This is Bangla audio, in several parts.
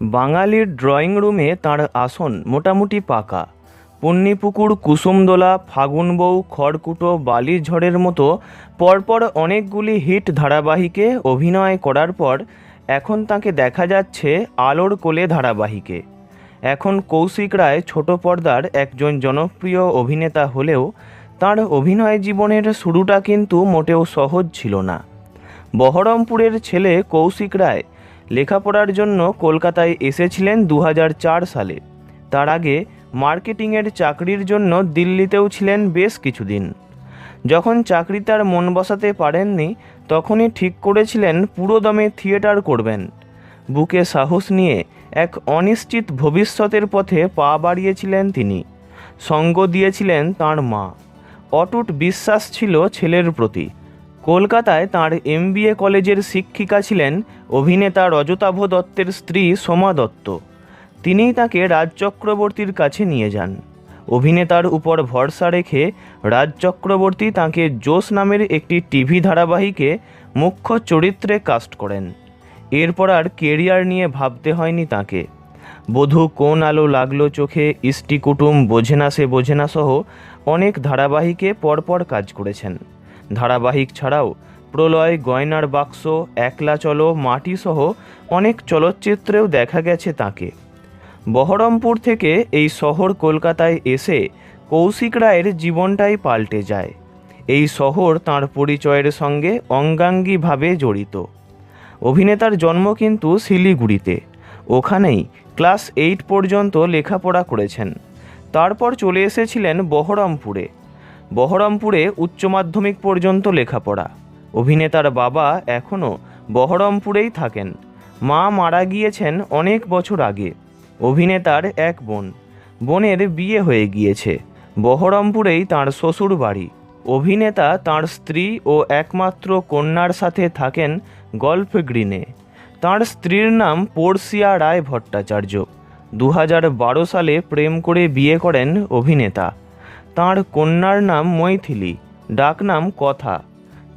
বাঙালির ড্রয়িং রুমে তাঁর আসন মোটামুটি পাকা। পন্নীপুকুর, কুসুমদোলা, ফাগুন বউ, খড়কুটো, বালির ঝড়ের মতো পরপর অনেকগুলি হিট ধারাবাহিকে অভিনয় করার পর এখন তাকে দেখা যাচ্ছে আলোর কোলে ধারাবাহিকে। এখন কৌশিক রায় ছোট পর্দার একজন জনপ্রিয় অভিনেতা হলেও তার অভিনয় জীবনের শুরুটা কিন্তু মোটেও সহজ ছিল না। বহরমপুরের ছেলে কৌশিক রায় লেখাপড়ার জন্য কলকাতায় এসেছিলেন দু হাজার চার সালে। তার আগে মার্কেটিংয়ের চাকরির জন্য দিল্লিতেও ছিলেন বেশ কিছুদিন। যখন চাকরি তার মন বসাতে পারেননি, তখনই ঠিক করেছিলেন পুরোদমে থিয়েটার করবেন। বুকে সাহস নিয়ে এক অনিশ্চিত ভবিষ্যতের পথে পা বাড়িয়েছিলেন তিনি। সঙ্গ দিয়েছিলেন তার মা। অটুট বিশ্বাস ছিল ছেলের প্রতি। কলকাতায় তার এমবিএ কলেজের শিক্ষিকা ছিলেন অভিনেতা রজতাভ দত্তের স্ত্রী সোমা দত্ত। তিনিই তাকে রাজ চক্রবর্তীর কাছে নিয়ে যান। অভিনেতার উপর ভরসা রেখে রাজ চক্রবর্তী তাকে জোশ নামের একটি টিভি ধারাবাহিকে মুখ্য চরিত্রে কাস্ট করেন। এরপর আর কেরিয়ার নিয়ে ভাবতে হয়নি তাকে। বধূ কোন আলো লাগল চোখে, ইষ্টি কুটুম বোঝে না সে বোঝে না সহ অনেক ধারাবাহিকে পরপর কাজ করেছেন। ধারাবাহিক ছাড়াও প্রলয়, গয়নার বাক্স, একলা চলো মাটি সহ অনেক চলচ্চিত্রেও দেখা গেছে তাকে। বহরমপুর থেকে এই শহর কলকাতায় এসে কৌশিক রায়ের জীবনটাই পাল্টে যায়। এই শহর তার পরিচয়ের সঙ্গে অঙ্গাঙ্গিভাবে জড়িত। অভিনেতার জন্ম কিন্তু শিলিগুড়িতে। ওখানেই ক্লাস এইট পর্যন্ত লেখাপড়া করেছেন। তারপর চলে এসেছিলেন বহরমপুরে। বহরমপুরে উচ্চ মাধ্যমিক পর্যন্ত লেখাপড়া। অভিনেতার বাবা এখনও বহরমপুরেই থাকেন। মা মারা গিয়েছেন অনেক বছর আগে। অভিনেতার এক বোন। বোনের বিয়ে হয়ে গিয়েছে। বহরমপুরেই তার শ্বশুর বাড়ি। অভিনেতা তার স্ত্রী ও একমাত্র কন্যার সাথে থাকেন গল্ফ গ্রিনে। তার স্ত্রীর নাম পড়শিয়া রায় ভট্টাচার্য। দু সালে প্রেম করে বিয়ে করেন অভিনেতা। তার কন্যার নাম মৈথিলি ডাকনাম কথা।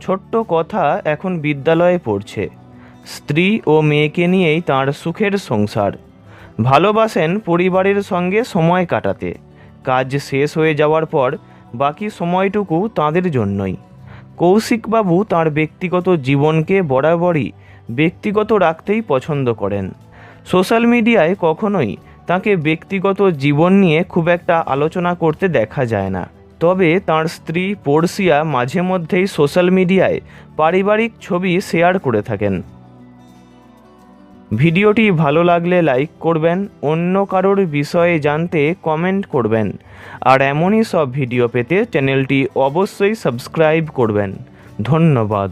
ছোট্ট কথা এখন বিদ্যালয়ে পড়ছে। স্ত্রী ও মেয়েকে নিয়েই তার সুখের সংসার। ভালোবাসেন পরিবারের সঙ্গে সময় কাটাতে। কাজ শেষ হয়ে যাওয়ার পর বাকি সময়টুকু তাদের জন্যই। কৌশিকবাবু তার ব্যক্তিগত জীবনকে বরাবরই ব্যক্তিগত রাখতেই পছন্দ করেন। সোশ্যাল মিডিয়ায় কখনোই তাকে ব্যক্তিগত জীবন নিয়ে খুব একটা আলোচনা করতে দেখা যায় না। তবে তার স্ত্রী পড়শিয়া মাঝে মধ্যেই সোশ্যাল মিডিয়ায় পারিবারিক ছবি শেয়ার করে থাকেন। ভিডিওটি ভালো লাগলে লাইক করবেন, অন্য কারোর বিষয়ে জানতে কমেন্ট করবেন, আর এমনই সব ভিডিও পেতে চ্যানেলটি অবশ্যই সাবস্ক্রাইব করবেন। ধন্যবাদ।